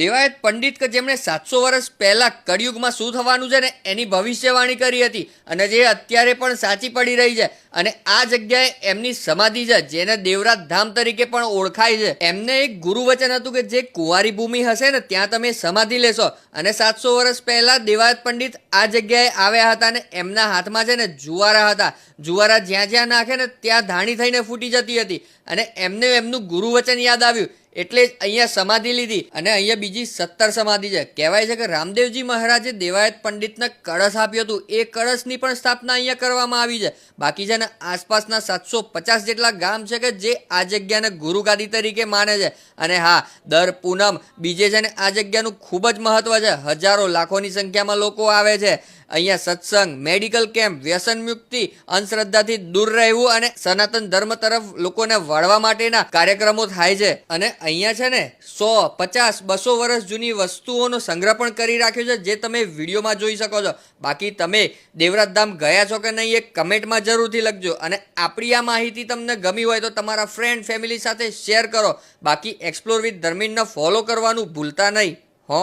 દેવાયત પંડિત કે જેમણે સાતસો વર્ષ પહેલા કળિયુગમાં શું થવાનું છે ને એની ભવિષ્યવાણી કરી હતી અને જે અત્યારે પણ સાચી પડી રહી છે અને આ જગ્યાએ એમની સમાધિ છે, જેને દેવરાજ ધામ તરીકે પણ ઓળખાય છે. એમને એક ગુરુ વચન હતું કે જે કુંવારી ભૂમિ હશે ને ત્યાં તમે સમાધિ લેશો. અને સાતસો વર્ષ પહેલા દેવાયત પંડિત આ જગ્યાએ આવ્યા હતા ને એમના હાથમાં છે ને જુવારા હતા. જુવારા જ્યાં જ્યાં નાખે ને ત્યાં ધાણી થઈને ફૂટી જતી હતી. અને એમને એમનું ગુરુ વચન યાદ આવ્યું. એટલે જ અહીંયા સમાધિ લીધી અને અહીંયા બીજી સત્તર સમાધિ છે. કહેવાય છે કે રામદેવજી મહારાજે દેવાયત પંડિતને કળશ આપ્યું હતું. એ કળશની પણ સ્થાપના અહીંયા કરવામાં આવી છે. બાકી છે ને આસપાસના સાતસો પચાસ જેટલા ગામ છે કે જે આ જગ્યાને ગુરુગાદી તરીકે માને છે. અને હા, દર પૂનમ બીજે છે ને આ જગ્યાનું ખૂબ જ મહત્વ છે. હજારો લાખોની સંખ્યામાં લોકો આવે છે. અહીંયા સત્સંગ, મેડિકલ કેમ્પ, વ્યસન મુક્તિ, અંધશ્રદ્ધાથી દૂર રહેવું અને સનાતન ધર્મ તરફ લોકોને વળવા માટેના કાર્યક્રમો થાય છે. અને અહીંયા છે ને સો પચાસ, બસો વર્ષ જૂની વસ્તુઓનો સંગ્રહ પણ કરી રાખ્યો છે, જે તમે વિડીયોમાં જોઈ શકો છો. બાકી તમે દેવરાજ ધામ ગયા છો કે નહીં એ કમેન્ટમાં જરૂરથી લખજો. અને આપણી આ માહિતી તમને ગમી હોય તો તમારા ફ્રેન્ડ ફેમિલી સાથે શેર કરો. બાકી એક્સપ્લોર વિથ ધર્મીનને ફોલો કરવાનું ભૂલતા નહીં, હો.